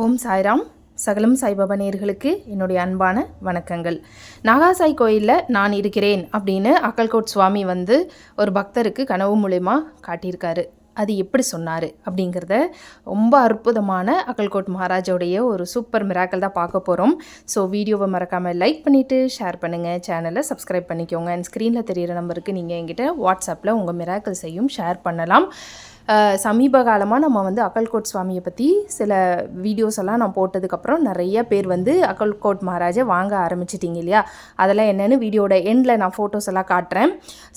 ஓம் சாய்ராம். சகலம் சாய்பாபா நேர்களுக்கு என்னுடைய அன்பான வணக்கங்கள். நாகாசாய் கோயிலில் நான் இருக்கிறேன் அப்படின்னு அக்கல்கோட் சுவாமி வந்து ஒரு பக்தருக்கு கனவு மூலயமா காட்டியிருக்காரு. அது எப்படி சொன்னார் அப்படிங்கிறத ரொம்ப அற்புதமான அக்கல்கோட் மகாராஜோடைய ஒரு சூப்பர் மிராக்கல் தான் பார்க்க போகிறோம் ஸோ வீடியோவை மறக்காமல் லைக் பண்ணிவிட்டு ஷேர் பண்ணுங்கள் சேனலை சப்ஸ்கிரைப் பண்ணிக்கோங்க. அண்ட் ஸ்க்ரீனில் தெரியிற நம்பருக்கு நீங்கள் என்கிட்ட வாட்ஸ்அப்பில் உங்கள் மிராக்கல்ஸையும் ஷேர் பண்ணலாம். சமீப காலமாக நம்ம வந்து அக்கல்கோட் சுவாமியை பற்றி சில வீடியோஸ் எல்லாம் நான் போட்டதுக்கப்புறம் நிறைய பேர் வந்து அக்கல்கோட் மகாராஜை வாங்க ஆரம்பிச்சிட்டிங்க இல்லையா? அதெல்லாம் என்னென்னு வீடியோட எண்டில் நான் ஃபோட்டோஸ் எல்லாம் காட்டுறேன்.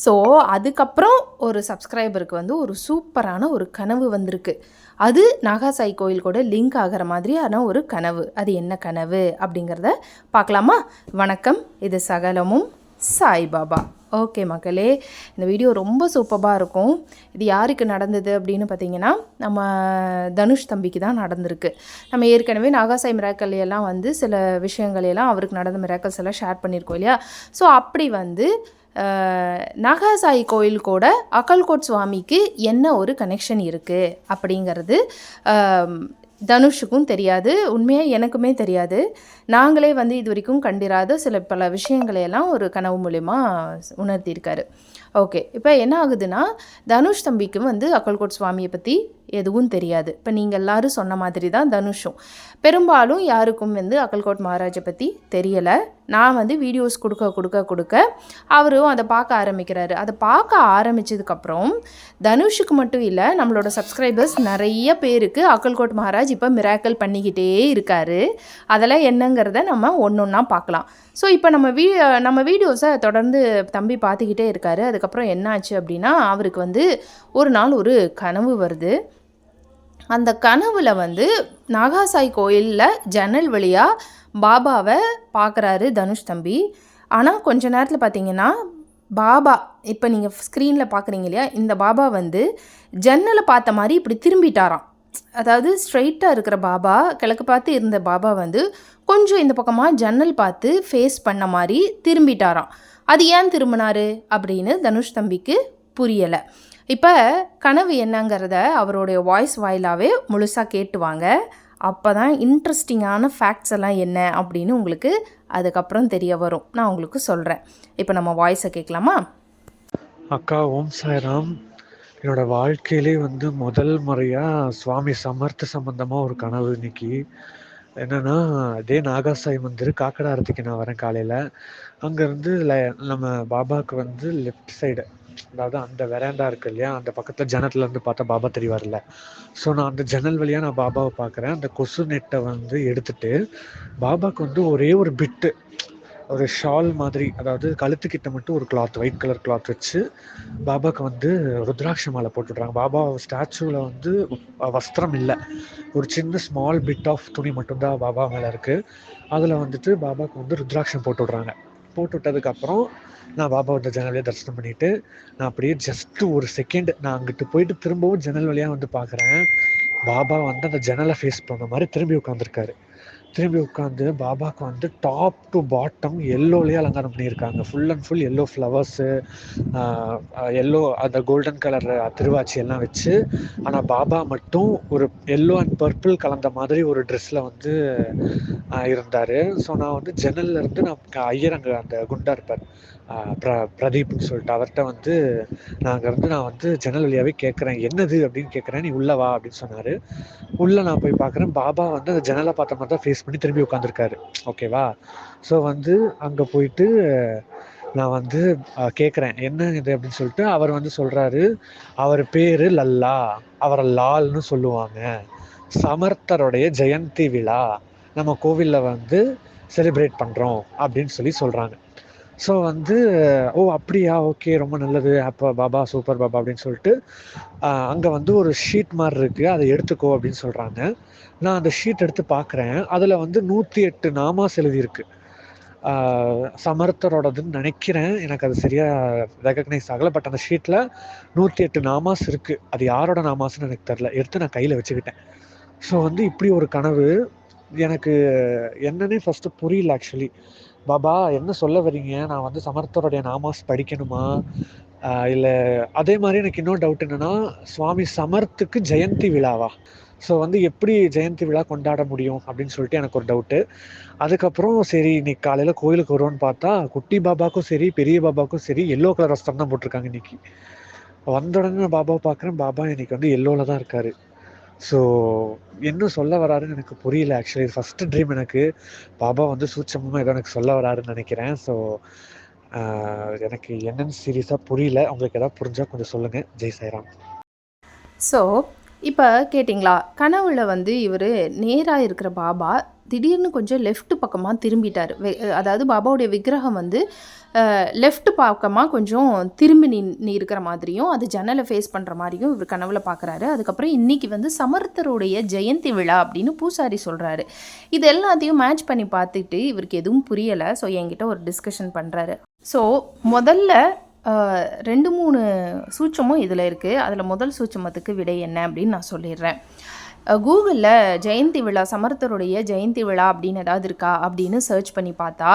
ஸோ அதுக்கப்புறம் ஒரு சப்ஸ்கிரைபருக்கு வந்து ஒரு சூப்பரான ஒரு கனவு வந்திருக்கு. அது நாகாசாய் கோயில் கூட லிங்க் ஆகிற மாதிரியான ஒரு கனவு. அது என்ன கனவு அப்படிங்கிறத பார்க்கலாமா? வணக்கம். இது சகலமும் சாய்பாபா. ஓகே மக்களே இந்த வீடியோ ரொம்ப சூப்பராக இருக்கும். இது யாருக்கு நடந்தது அப்படின்னு பார்த்தீங்கன்னா நம்ம தனுஷ் தம்பிக்கு தான் நடந்திருக்கு. நம்ம ஏற்கனவே நாகாசாய் மிராக்கல் எல்லாம் வந்து சில விஷயங்கள் எல்லாம் அவருக்கு நடந்த மிராக்கல்ஸ் எல்லாம் ஷேர் பண்ணியிருக்கோம் இல்லையா? ஸோ அப்படி வந்து நாகாசாயி நாகாசாய் கோயில் கூட அக்கல்கோட் சுவாமிக்கு என்ன ஒரு கனெக்ஷன் இருக்குது அப்படிங்கிறது தனுஷுக்கும் தெரியாது உண்மையாக எனக்குமே தெரியாது. நாங்களே வந்து இது வரைக்கும் கண்டிராத சில பல விஷயங்களையெல்லாம் ஒரு கனவு மூலயமா உணர்த்தியிருக்காரு. ஓகே இப்போ என்ன ஆகுதுன்னா தனுஷ் தம்பிக்கும் வந்து அக்கல்கோட் சுவாமியை பற்றி எதுவும் தெரியாது. இப்போ நீங்கள் எல்லாரும் சொன்ன மாதிரி தான் தனுஷும். பெரும்பாலும் யாருக்கும் வந்து அக்கல்கோட் மகாராஜை பற்றி தெரியலை. நான் வந்து வீடியோஸ் கொடுக்க கொடுக்க கொடுக்க அவரும் அதை பார்க்க ஆரம்பிக்கிறாரு. அதை பார்க்க ஆரம்பிச்சதுக்கப்புறம் தனுஷுக்கு மட்டும் இல்லை நம்மளோட சப்ஸ்கிரைபர்ஸ் நிறைய பேருக்கு அக்கல்கோட் மகாராஜ் இப்போ மிராக்கல் பண்ணிக்கிட்டே இருக்காரு. அதெல்லாம் என்னங்கிறத நம்ம ஒன்று ஒன்றா பார்க்கலாம். ஸோ இப்போ நம்ம வீ நம்ம வீடியோஸை தொடர்ந்து தம்பி பார்த்துக்கிட்டே இருக்காரு. அதுக்கப்புறம் என்னாச்சு அப்படின்னா அவருக்கு வந்து ஒரு நாள் ஒரு கனவு வருது. அந்த கனவில் வந்து நாகாசாய் கோயிலில் ஜன்னல் வழியாக பாபாவை பார்க்குறாரு தனுஷ் தம்பி. ஆனால் கொஞ்ச நேரத்தில் பார்த்தீங்கன்னா பாபா இப்போ நீங்கள் ஸ்க்ரீனில் பார்க்குறீங்க இல்லையா இந்த பாபா வந்து ஜன்னலை பார்த்த மாதிரி இப்படி திரும்பிட்டாராம். அதாவது ஸ்ட்ரைட்டாக இருக்கிற பாபா கிழக்கு பார்த்து இருந்த பாபா வந்து கொஞ்சம் இந்த பக்கமாக ஜன்னல் பார்த்து ஃபேஸ் பண்ண மாதிரி திரும்பிட்டாராம். அது ஏன் திரும்பினாரு அப்படின்னு தனுஷ் தம்பிக்கு புரியலை. இப்போ கனவு என்னங்கிறத அவருடைய வாய்ஸ் வாயிலாகவே முழுசாக கேட்டுவாங்க அப்போ தான் இன்ட்ரெஸ்டிங்கான ஃபேக்ட்ஸ் எல்லாம் என்ன அப்படின்னு உங்களுக்கு அதுக்கப்புறம் தெரிய வரும். நான் உங்களுக்கு சொல்கிறேன் இப்போ நம்ம வாய்ஸை கேட்கலாமா? அக்கா ஓம் சாய்ராம். என்னோடய வாழ்க்கையிலே வந்து முதல் முறையாக சுவாமி சமர்த்த சம்பந்தமாக ஒரு கனவு இன்னைக்கு. என்னன்னா அதே நாகாசாய் மந்திர் காக்கடாரத்துக்கு நான் வரேன் காலையில. அங்கேருந்து நம்ம பாபாவுக்கு வந்து லெஃப்ட் சைடு அதாவது அந்த வெராண்டா இருக்கு இல்லையா அந்த பக்கத்தில் ஜன்னத்துல இருந்து பார்த்தா பாபா தெரிவார்ல ஸோ நான் அந்த ஜன்னல் வழியாக நான் பாபாவை பார்க்குறேன். அந்த கொசு நெட்டை வந்து எடுத்துட்டு பாபாவுக்கு வந்து ஒரே ஒரு பிட்டு ஒரு ஷால் மாதிரி அதாவது கழுத்துக்கிட்ட மட்டும் ஒரு கிளாத் ஒயிட் கலர் கிளாத் வச்சு பாபாக்கு வந்து ருத்ராட்ச மாலை போட்டுடுறாங்க. பாபா ஸ்டாச்சுவில் வந்து வஸ்திரம் இல்லை. ஒரு சின்ன ஸ்மால் பிட் ஆஃப் துணி மட்டும்தான் பாபா மேலே இருக்குது அதில் வந்துட்டு பாபாக்கு வந்து ருத்ராட்சம் போட்டு விட்றாங்க போட்டு விட்டதுக்கப்புறம் நான் பாபா வந்து ஜன்னல் தரிசனம் பண்ணிவிட்டு நான் அப்படியே ஜஸ்ட்டு ஒரு செகண்ட் நான் அங்கிட்டு போயிட்டு திரும்பவும் ஜன்னல் வழியாக வந்து பார்க்குறேன் பாபா வந்து அந்த ஜன்னலை ஃபேஸ் பண்ண மாதிரி திரும்பி உட்காந்துருக்காரு திரும்பி உட்காந்து பாபாவுக்கு வந்து டாப் டு பாட்டம் எல்லோலேயே அலங்காரம் பண்ணியிருக்காங்க. Full and full yellow flowers yellow அந்த கோல்டன் கலர் திருவாச்சி எல்லாம் வச்சு ஆனால் பாபா மட்டும் ஒரு எல்லோ அண்ட் பர்பிள் கலந்த மாதிரி ஒரு ட்ரெஸ்ஸில் வந்து இருந்தார். ஸோ நான் வந்து ஜன்னல்ல இருந்து நான் ஐயர் அங்கே அந்த குண்டா இருப்பார். ப்ர பிரதீப்னு சொல்லிட்டு அவர்கிட்ட வந்து நான் அங்கேருந்து நான் வந்து ஜன்னல் வழியாகவே கேட்குறேன். என்னது அப்படின்னு கேட்குறேன். நீ உள்ளே வா அப்படின்னு சொன்னார். உள்ளே நான் போய் பார்க்குறேன். பாபா வந்து அந்த ஜன்னலை பார்த்த மாதிரி தான் ஃபேஸ் பண்ணி திரும்பி உட்காந்துருக்காரு ஓகேவா ஸோ வந்து அங்கே போயிட்டு நான் வந்து கேட்குறேன். என்ன இது? அப்படின்னு சொல்லிட்டு அவர் வந்து சொல்கிறாரு அவர் பேர் லல்லா. அவரை லால்னு சொல்லுவாங்க. சமர்த்தருடைய ஜெயந்தி விழா. நம்ம கோவிலில் வந்து செலிப்ரேட் பண்ணுறோம் அப்படின்னு சொல்லி சொல்கிறாங்க ஸோ வந்து ஓ அப்படியா? ஓகே ரொம்ப நல்லது. அப்போ பாபா சூப்பர் பாபா அப்படின்னு சொல்லிட்டு அங்கே வந்து ஒரு ஷீட் மாதிரி இருக்குது அதை எடுத்துக்கோ அப்படின்னு சொல்கிறாங்க நான் அந்த ஷீட் எடுத்து பார்க்குறேன் அதில் வந்து நூற்றி எட்டு நாமாஸ் எழுதியிருக்கு. சமர்த்தரோடதுன்னு நினைக்கிறேன். எனக்கு அது சரியாக ரெகக்னைஸ் ஆகலை. பட் அந்த ஷீட்டில் நூற்றி எட்டு நாமாஸ் இருக்குது அது யாரோட நாமாஸ்ன்னு எனக்கு தெரில எடுத்து நான் கையில் வச்சுக்கிட்டேன். ஸோ வந்து இப்படி ஒரு கனவு எனக்கு என்னன்னே ஃபஸ்ட்டு புரியல ஆக்சுவலி பாபா என்ன சொல்ல வரீங்க நான் வந்து சமர்த்தருடைய நாமாஸ் படிக்கணுமா? இல்லை அதே மாதிரி எனக்கு இன்னொரு டவுட் என்னென்னா சுவாமி சமர்த்துக்கு ஜெயந்தி விழாவா? ஸோ வந்து எப்படி ஜெயந்தி விழா கொண்டாட முடியும் அப்படின்னு சொல்லிட்டு எனக்கு ஒரு டவுட்டு அதுக்கப்புறம் சரி இன்னைக்கு காலையில் கோயிலுக்கு வருவோன்னு பார்த்தா குட்டி பாபாக்கும் சரி பெரிய பாபாக்கும் சரி எல்லோ கலர் வஸ்திரம் தான் போட்டிருக்காங்க இன்னைக்கு. வந்த உடனே நான் பாபாவை பார்க்குறேன். பாபா இன்னைக்கு வந்து எல்லோவில் தான் இருக்காரு. ஸோ என்ன சொல்ல வராருன்னு எனக்கு புரியல. ஆக்சுவலி ஃபஸ்ட்டு ட்ரீம் எனக்கு. பாபா வந்து சூட்சமாக ஏதோ எனக்கு சொல்ல வராருன்னு நினைக்கிறேன். ஸோ எனக்கு என்னென்னு சீரியஸாக புரியல. உங்களுக்கு ஏதாவது புரிஞ்சால் கொஞ்சம் சொல்லுங்கள் ஜெய் சாய்ராம். ஸோ இப்போ கேட்டிங்களா? கனவுல வந்து இவர் நேராக இருக்கிற பாபா திடீர்னு கொஞ்சம் லெஃப்ட் பக்கமாக திரும்பிட்டார். வெ- அதாவது பாபாவுடைய விக்கிரகம் வந்து லெஃப்ட் பக்கமாக கொஞ்சம் திரும்பி நின் இருக்கிற மாதிரியும் அது ஜன்னலை ஃபேஸ் பண்ணுற மாதிரியும் இவர் கனவுல பார்க்குறாரு. அதுக்கப்புறம் இன்னைக்கு வந்து சமர்த்தருடைய ஜெயந்தி விழா அப்படின்னு பூசாரி சொல்கிறாரு இது எல்லாத்தையும் மேட்ச் பண்ணி பார்த்துட்டு இவருக்கு எதுவும் புரியலை. ஸோ என்கிட்ட ஒரு டிஸ்கஷன் பண்ணுறாரு ஸோ முதல்ல ரெண்டு மூணு சூட்சமும் இதில் இருக்குது அதில் முதல் சூட்சமத்துக்கு விடை என்ன அப்படின்னு நான் சொல்லிடுறேன். கூகுளில் ஜெயந்தி விழா சமர்த்தருடைய ஜெயந்தி விழா அப்படின்னு ஏதாவது இருக்கா அப்படின்னு சர்ச் பண்ணி பார்த்தா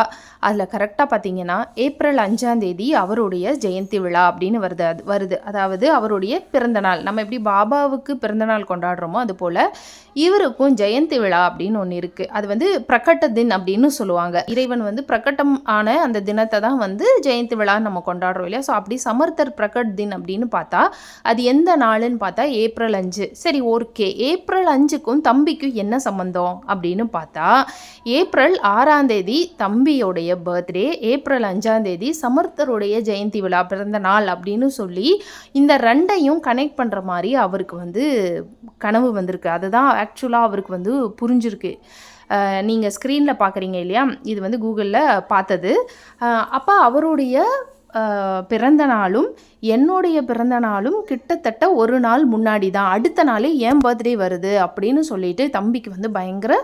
அதில் கரெக்டாக பார்த்தீங்கன்னா ஏப்ரல் அஞ்சாம் தேதி அவருடைய ஜெயந்தி விழா அப்படின்னு வருது. அது வருது. அதாவது அவருடைய பிறந்தநாள் நம்ம எப்படி பாபாவுக்கு பிறந்தநாள் கொண்டாடுறோமோ அது போல் இவருக்கும் ஜெயந்தி விழா அப்படின்னு ஒன்று இருக்குது அது வந்து பிரகட்ட தின் அப்படின்னு சொல்லுவாங்க. இறைவன் வந்து பிரகட்டம் ஆன அந்த தினத்தை தான் வந்து ஜெயந்தி விழா நம்ம கொண்டாடுறோம் இல்லையா? ஸோ அப்படி சமர்த்தர் பிரகட் தின் அப்படின்னு பார்த்தா அது எந்த நாளுன்னு பார்த்தா ஏப்ரல் அஞ்சு. சரி ஓகே ஏப்ரல் ஏப்ரல் அஞ்சுக்கும் தம்பிக்கும் என்ன சம்மந்தம் அப்படின்னு பார்த்தா ஏப்ரல் ஆறாம் தேதி தம்பியோடைய பர்த்டே ஏப்ரல் அஞ்சாம் தேதி சமர்த்தருடைய ஜெயந்தி விழா பிறந்த நாள் அப்படின்னு சொல்லி இந்த ரெண்டையும் கனெக்ட் பண்ணுற மாதிரி அவருக்கு வந்து கனவு வந்திருக்கு. அதுதான் ஆக்சுவலாக அவருக்கு வந்து புரிஞ்சிருக்கு. நீங்கள் ஸ்க்ரீனில் பார்க்குறீங்க இல்லையா? இது வந்து கூகுளில் பார்த்தது. அப்போ அவருடைய பிறந்த நாளும் என்னுடைய பிறந்த நாளும் கிட்டத்தட்ட ஒரு நாள் முன்னாடி தான். அடுத்த நாளே என் பர்த்டே வருது அப்படின்னு சொல்லிட்டு தம்பிக்கு வந்து பயங்கர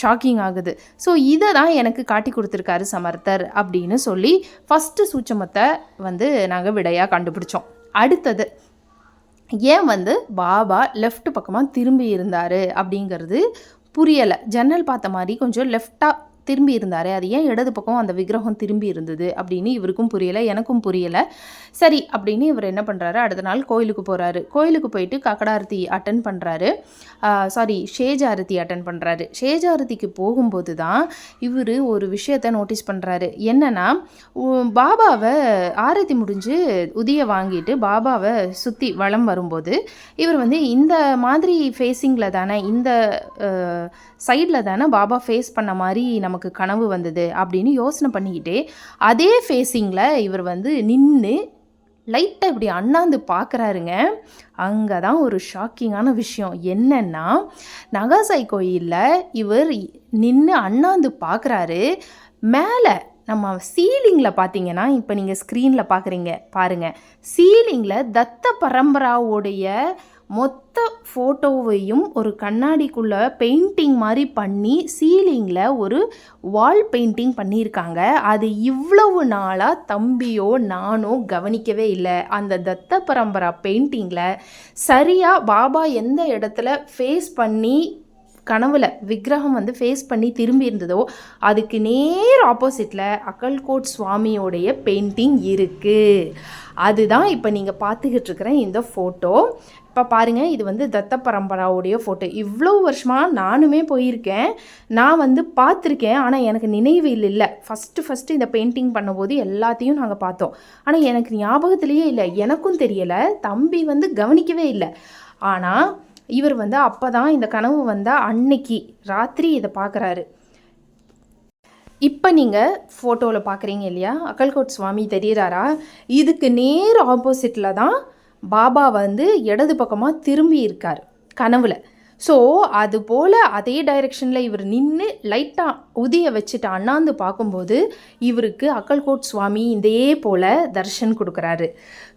ஷாக்கிங் ஆகுது. ஸோ இதை தான் எனக்கு காட்டி கொடுத்துருக்காரு சமர்த்தர் அப்படின்னு சொல்லி ஃபஸ்ட்டு சூட்சமத்தை வந்து நாங்கள் விடையாக கண்டுபிடிச்சோம். அடுத்தது ஏன் வந்து பாபா லெஃப்ட் பக்கமாக திரும்பி இருந்தார் அப்படிங்கிறது புரியலை. ஜன்னல் பார்த்த மாதிரி கொஞ்சம் லெஃப்டாக திரும்பி இருந்தார் அது ஏன் இடது பக்கம் அந்த விக்கிரகம் திரும்பி இருந்தது அப்படின்னு இவருக்கும் புரியலை எனக்கும் புரியலை. சரி அப்படின்னு இவர் என்ன பண்ணுறாரு அடுத்த நாள் கோயிலுக்கு போகிறாரு கோயிலுக்கு போயிட்டு கக்கடாரத்தி அட்டன் பண்ணுறாரு சாரி ஷேஜாரதி அட்டன் பண்ணுறாரு ஷேஜாரதிக்கு போகும்போது தான் இவர் ஒரு விஷயத்த நோட்டீஸ் பண்ணுறாரு என்னன்னா பாபாவை ஆரத்தி முடிஞ்சு உதிய வாங்கிட்டு பாபாவை சுற்றி வளம் வரும்போது இவர் வந்து இந்த மாதிரி ஃபேஸிங்கில் தானே இந்த சைடில் தானே பாபா ஃபேஸ் பண்ண மாதிரி நமக்கு கனவு வந்தது அப்படின்னு யோசனை பண்ணிக்கிட்டே அதே ஃபேஸிங்கில் இவர் வந்து நின்று லைட்டாக இப்படி அண்ணாந்து பார்க்குறாருங்க அங்கே தான் ஒரு ஷாக்கிங்கான விஷயம். என்னென்னா நகாசாய் கோயிலில் இவர் நின்று அண்ணாந்து பார்க்குறாரு மேலே நம்ம சீலிங்கில் பார்த்தீங்கன்னா இப்போ நீங்கள் ஸ்க்ரீனில் பார்க்குறீங்க பாருங்கள் சீலிங்கில் தத்த பரம்பராவுடைய மொத்த ஃபோட்டோவையும் ஒரு கண்ணாடிக்குள்ளே பெயிண்டிங் மாதிரி பண்ணி சீலிங்கில் ஒரு வால் பெயிண்டிங் பண்ணியிருக்காங்க. அது இவ்வளவு நாளாக தம்பியோ நானோ கவனிக்கவே இல்லை. அந்த தத்த பரம்பரா பெயிண்டிங்கில் சரியாக பாபா எந்த இடத்துல ஃபேஸ் பண்ணி கனவுல விக்கிரகம் வந்து ஃபேஸ் பண்ணி திரும்பி இருந்ததோ அதுக்கு நேர் ஆப்போசிட்டில் அக்கல்கோட் சுவாமியோடைய பெயிண்டிங் இருக்குது அதுதான் இப்போ நீங்கள் பார்த்துக்கிட்டு இருக்கிற இந்த ஃபோட்டோ இப்போ பாருங்கள் இது வந்து தத்த பரம்பராவுடைய ஃபோட்டோ இவ்வளோ வருஷமாக நானுமே போயிருக்கேன். நான் வந்து பார்த்துருக்கேன். ஆனால் எனக்கு நினைவு இல்லை ஃபஸ்ட்டு ஃபஸ்ட்டு இந்த பெயிண்டிங் பண்ணும்போது எல்லாத்தையும் நாங்கள் பார்த்தோம். ஆனால் எனக்கு ஞாபகத்திலேயே இல்லை எனக்கும் தெரியலை தம்பி வந்து கவனிக்கவே இல்லை. ஆனால் இவர் வந்து அப்போ தான் இந்த கனவு வந்த அன்னைக்கு ராத்திரி இதை பார்க்குறாரு இப்போ நீங்கள் ஃபோட்டோவில் பார்க்குறீங்க இல்லையா? அக்கல்கோட் சுவாமி தெரிகிறாரா இதுக்கு நேர் ஆப்போசிட்டில் தான் பாபா வந்து இடது பக்கமாக திரும்பி இருக்கார் கனவுல. ஸோ அது போல் அதே டைரெக்ஷனில் இவர் நின்று லைட்டாக உதிய வச்சுட்டு அண்ணாந்து பார்க்கும்போது இவருக்கு அக்கல்கோட் சுவாமி இதே போல் தர்ஷன் கொடுக்குறாரு.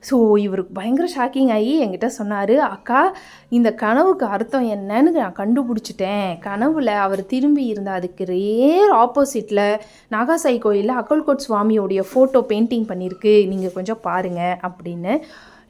ஸோ இவருக்கு பயங்கர ஷாக்கிங் ஆகி என்கிட்ட சொன்னார் அக்கா இந்த கனவுக்கு அர்த்தம் என்னன்னு நான் கண்டுபிடிச்சிட்டேன். கனவில் அவர் திரும்பி இருந்த அதுக்கு ரேர் ஆப்போசிட்டில் நாகாசாய் கோயிலில் அக்கல்கோட் சுவாமியோடைய ஃபோட்டோ பெயிண்டிங் பண்ணியிருக்கு நீங்கள் கொஞ்சம் பாருங்கள் அப்படின்னு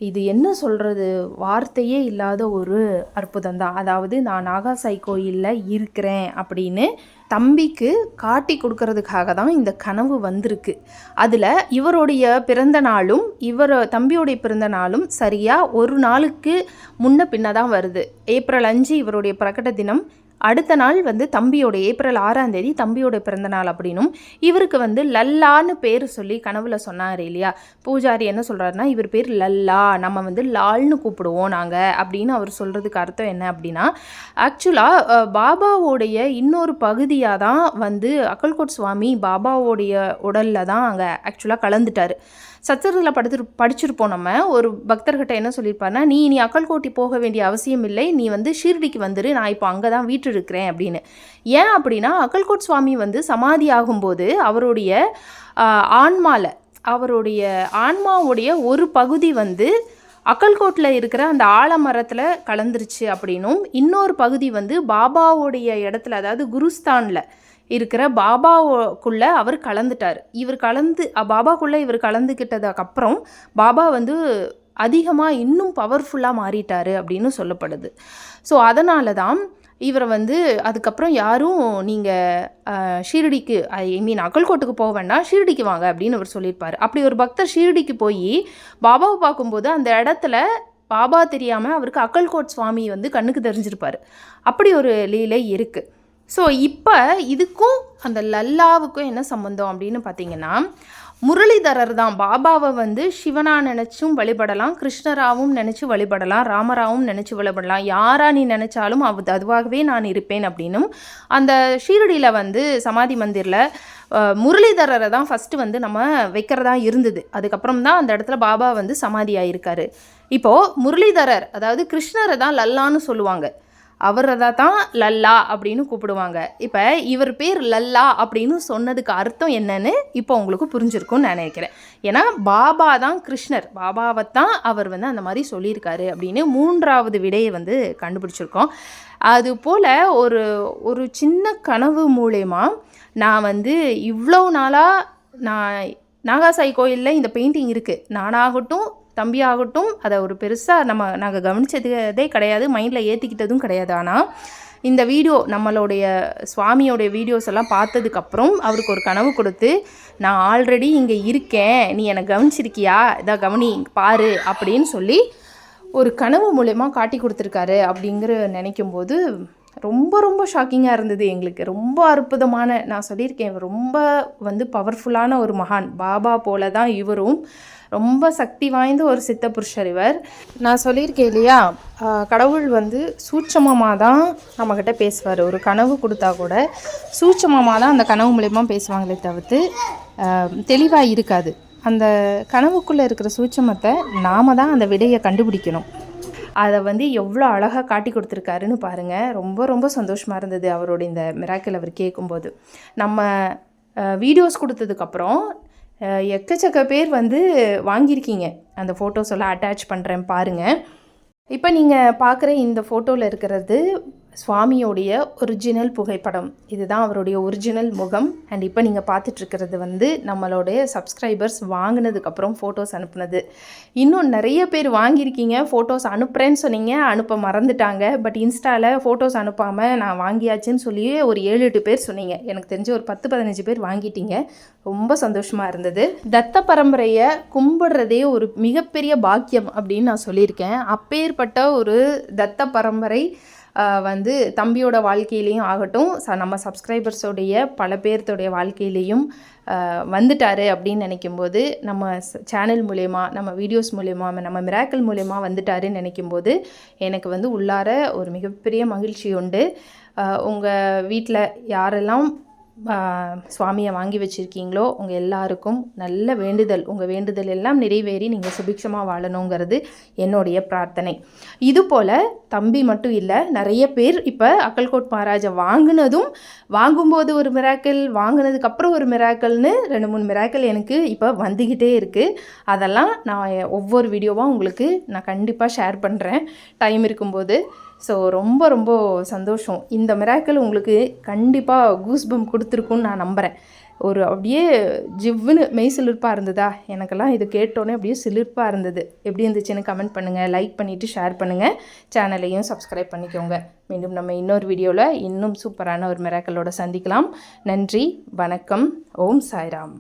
இது என்ன சொல்கிறது வார்த்தையே இல்லாத ஒரு அற்புதம் தான் அதாவது நான் நாகாசாய் கோயிலில் இருக்கிறேன் அப்படின்னு தம்பிக்கு காட்டி கொடுக்கறதுக்காக தான் இந்த கனவு வந்திருக்கு. அதில் இவருடைய பிறந்த நாளும் இவர் தம்பியோடைய பிறந்த நாளும் சரியாக ஒரு நாளுக்கு முன்ன பின்ன தான் வருது. ஏப்ரல் அஞ்சு இவருடைய பிரகட தினம். அடுத்த நாள் வந்து தம்பியோட ஏப்ரல் ஆறாம் தேதி தம்பியோட பிறந்த நாள் அப்படின்னும் இவருக்கு வந்து லல்லான்னு பேர் சொல்லி கனவுல சொன்னார் இல்லையா? பூஜாரி என்ன சொல்கிறாருன்னா இவர் பேர் லல்லா நம்ம வந்து லால்னு கூப்பிடுவோம் நாங்கள் அப்படின்னு அவர் சொல்கிறதுக்கு அர்த்தம் என்ன அப்படின்னா ஆக்சுவலாக பாபாவோடைய இன்னொரு பகுதியாக தான் வந்து அக்கல்கோட் சுவாமி பாபாவோடைய உடலில் தான் அங்கே ஆக்சுவலாக கலந்துட்டார். சச்சரத்தில் படுத்து படிச்சிருப்போம் நம்ம. ஒரு பக்தர்கிட்ட என்ன சொல்லியிருப்பாருன்னா நீ நீ அக்கல்கோட்டி போக வேண்டிய அவசியம் இல்லை. நீ வந்து ஷீர்டிக்கு வந்துரு. நான் இப்போ அங்கே தான் வீட்டு இருக்கிறேன் அப்படின்னு. ஏன் அப்படின்னா அக்கல்கோட் சுவாமி வந்து சமாதி ஆகும்போது அவருடைய ஆன்மாவில் அவருடைய ஆன்மாவுடைய ஒரு பகுதி வந்து அக்கல்கோட்டில் இருக்கிற அந்த ஆலமரத்தில் கலந்துருச்சு அப்படின்னும் இன்னொரு பகுதி வந்து பாபாவுடைய இடத்துல அதாவது குருஸ்தானில் இருக்கிற பாபாவுக்குள்ளே அவர் கலந்துட்டார். இவர் கலந்து பாபாக்குள்ளே இவர் கலந்துக்கிட்டதுக்கப்புறம் பாபா வந்து அதிகமாக இன்னும் பவர்ஃபுல்லாக மாறிட்டாரு அப்படின்னு சொல்லப்படுது. ஸோ அதனால தான் இவரை வந்து அதுக்கப்புறம் யாரும் நீங்கள் ஷீரடிக்கு ஐ மீன் அக்கல்கோட்டுக்கு போக வேண்டாம் ஷீரடிக்கு வாங்க அப்படின்னு அவர் சொல்லியிருப்பார். அப்படி ஒரு பக்தர் ஷீரடிக்கு போய் பாபாவை பார்க்கும்போது அந்த இடத்துல பாபா தெரியாமல் அவருக்கு அக்கல்கோட் சுவாமி வந்து கண்ணுக்கு தெரிஞ்சிருப்பார். அப்படி ஒரு லீலை இருக்குது ஸோ இப்போ இதுக்கும் அந்த லல்லாவுக்கும் என்ன சம்மந்தம் அப்படின்னு பார்த்தீங்கன்னா முரளிதரர் தான். பாபாவை வந்து சிவனா நினச்சும் வழிபடலாம் கிருஷ்ணராவும் நினச்சி வழிபடலாம் ராமராவும் நினச்சி வழிபடலாம். யாரா நீ நினச்சாலும் அது அதுவாகவே நான் இருப்பேன் அப்படின்னும் அந்த ஷீரடியில் வந்து சமாதி மந்திரில் முரளிதரரை தான் ஃபஸ்ட்டு வந்து நம்ம வைக்கிறதா இருந்தது. அதுக்கப்புறம் தான் அந்த இடத்துல பாபா வந்து சமாதி ஆயிருக்காரு இப்போது முரளிதரர் அதாவது கிருஷ்ணரை தான் லல்லான்னு சொல்லுவாங்க. அவரை தான் லல்லா அப்படின்னு கூப்பிடுவாங்க. இப்போ இவர் பேர் லல்லா அப்படின்னு சொன்னதுக்கு அர்த்தம் என்னன்னு இப்போ உங்களுக்கு புரிஞ்சிருக்கும்னு நான் நினைக்கிறேன். ஏன்னா பாபா தான் கிருஷ்ணர். பாபாவை தான் அவர் வந்து அந்த மாதிரி சொல்லியிருக்காரு அப்படின்னு மூன்றாவது விடையை வந்து கண்டுபிடிச்சிருக்கோம். அது போல் ஒரு ஒரு சின்ன கனவு மூலயமா நான் வந்து இவ்வளோ நாளாக நான் நாகாசாய் கோயிலில் இந்த பெயிண்டிங் இருக்குது நானாகட்டும் தம்பி ஆகட்டும் அதை ஒரு பெருசாக நம்ம நாங்கள் கவனித்ததே கிடையாது மைண்டில் ஏற்றிக்கிட்டதும் கிடையாது. ஆனால் இந்த வீடியோ நம்மளுடைய சுவாமியோடைய வீடியோஸ் எல்லாம் பார்த்ததுக்கப்புறம் அவருக்கு ஒரு கனவு கொடுத்து நான் ஆல்ரெடி இங்கே இருக்கேன். நீ என்னை கவனிச்சிருக்கியா? இதை கவனி பாரு அப்படின்னு சொல்லி ஒரு கனவு மூலயமா காட்டி கொடுத்துருக்காரு அப்படிங்கிற நினைக்கும் போது ரொம்ப ரொம்ப ஷாக்கிங்காக இருந்தது எங்களுக்கு. ரொம்ப அற்புதமான நான் சொல்லியிருக்கேன் இவர் ரொம்ப வந்து பவர்ஃபுல்லான ஒரு மகான். பாபா போல தான் இவரும் ரொம்ப சக்தி வாய்ந்த ஒரு சித்த புருஷர் இவர். நான் சொல்லியிருக்கேன் இல்லையா? கடவுள் வந்து சூட்சமமாக தான் நம்மக்கிட்ட பேசுவார். ஒரு கனவு கொடுத்தா கூட சூட்சமமாக தான் அந்த கனவு மூலயமா பேசுவாங்களே தவிர்த்து தெளிவாக இருக்காது. அந்த கனவுக்குள்ளே இருக்கிற சூட்சமத்தை நாம தான் அந்த விடையை கண்டுபிடிக்கணும். அதை வந்து எவ்வளோ அழகாக காட்டி கொடுத்துருக்காருன்னு பாருங்கள் ரொம்ப ரொம்ப சந்தோஷமாக இருந்தது அவரோட இந்த மிராக்கில் அவர் கேட்கும்போது. நம்ம வீடியோஸ் கொடுத்ததுக்கப்புறம் எக்கச்சக்க பேர் வந்து வாங்கியிருக்கீங்க. அந்த ஃபோட்டோஸ் எல்லாம் அட்டாச் பண்ணுறேன் பாருங்கள் இப்போ நீங்கள் பார்க்குற இந்த ஃபோட்டோவில் இருக்கிறது சுவாமியோடைய ஒரிஜினல் புகைப்படம். இதுதான் அவருடைய ஒரிஜினல் முகம். அண்ட் இப்போ நீங்கள் பார்த்துட்ருக்கிறது வந்து நம்மளுடைய சப்ஸ்கிரைபர்ஸ் வாங்கினதுக்கப்புறம் ஃபோட்டோஸ் அனுப்புனது. இன்னும் நிறைய பேர் வாங்கியிருக்கீங்க ஃபோட்டோஸ் அனுப்புகிறேன்னு சொன்னீங்க அனுப்ப மறந்துட்டாங்க. பட் இன்ஸ்டாவில் ஃபோட்டோஸ் அனுப்பாமல் நான் வாங்கியாச்சுன்னு சொல்லி ஒரு ஏழு எட்டு பேர் சொன்னீங்க. எனக்கு தெரிஞ்ச ஒரு பத்து பதினஞ்சு பேர் வாங்கிட்டீங்க. ரொம்ப சந்தோஷமாக இருந்தது. தத்த பரம்பரையை கும்பிடுறதே ஒரு மிகப்பெரிய பாக்கியம் அப்படின்னு நான் சொல்லியிருக்கேன். அப்பேற்பட்ட ஒரு தத்த பரம்பரை வந்து தம்பியோட வாழ்க்கையிலையும் ஆகட்டும் ச நம்ம சப்ஸ்கிரைபர்ஸோடைய பல பேர்த்தோடைய வாழ்க்கையிலையும் வந்துட்டார் வந்துட்டாரு அப்படின்னு நினைக்கும்போது நம்ம சேனல் மூலயமா நம்ம வீடியோஸ் மூலயமா நம்ம மிராக்கிள் மூலயமா வந்துட்டாருன்னு நினைக்கும்போது எனக்கு வந்து உள்ளார ஒரு மிகப்பெரிய மகிழ்ச்சி உண்டு. உங்கள் வீட்டில் யாரெல்லாம் சுவாமியை வாங்கி வச்சுருக்கீங்களோ உங்கள் எல்லாருக்கும் நல்ல வேண்டுதல் உங்கள் வேண்டுதல் எல்லாம் நிறைவேறி நீங்கள் சுபிக்ஷமாக வாழணுங்கிறது என்னுடைய பிரார்த்தனை. இது போல் தம்பி மட்டும் இல்லை நிறைய பேர் இப்போ அக்கல்கோட் மகாராஜை வாங்கினதும் வாங்கும்போது ஒரு மிராக்கிள் வாங்கினதுக்கப்புறம் ஒரு மிராக்கிள்னு ரெண்டு மூணு மிராக்கிள் எனக்கு இப்போ வந்துக்கிட்டே இருக்குது அதெல்லாம் நான் ஒவ்வொரு வீடியோவாக உங்களுக்கு நான் கண்டிப்பாக ஷேர் பண்ணுறேன் டைம் இருக்கும்போது ஸோ ரொம்ப ரொம்ப சந்தோஷம். இந்த மிராக்கிள் உங்களுக்கு கண்டிப்பாக கூஸ்பம் கொடுத்துருக்குன்னு நான் நம்புகிறேன் ஒரு அப்படியே ஜிவ்வுன்னு மெய் சிலிர்ப்பாக இருந்ததா? எனக்கெல்லாம் இது கேட்டோன்னே அப்படியே சிலிர்ப்பாக இருந்தது. எப்படி இருந்துச்சுன்னு கமெண்ட் பண்ணுங்கள் லைக் பண்ணிவிட்டு ஷேர் பண்ணுங்கள் சேனலையும் சப்ஸ்கிரைப் பண்ணிக்கோங்க. மீண்டும் நம்ம இன்னொரு வீடியோவில் இன்னும் சூப்பரான ஒரு மிராக்களோட சந்திக்கலாம். நன்றி வணக்கம் ஓம் சாய்ராம்.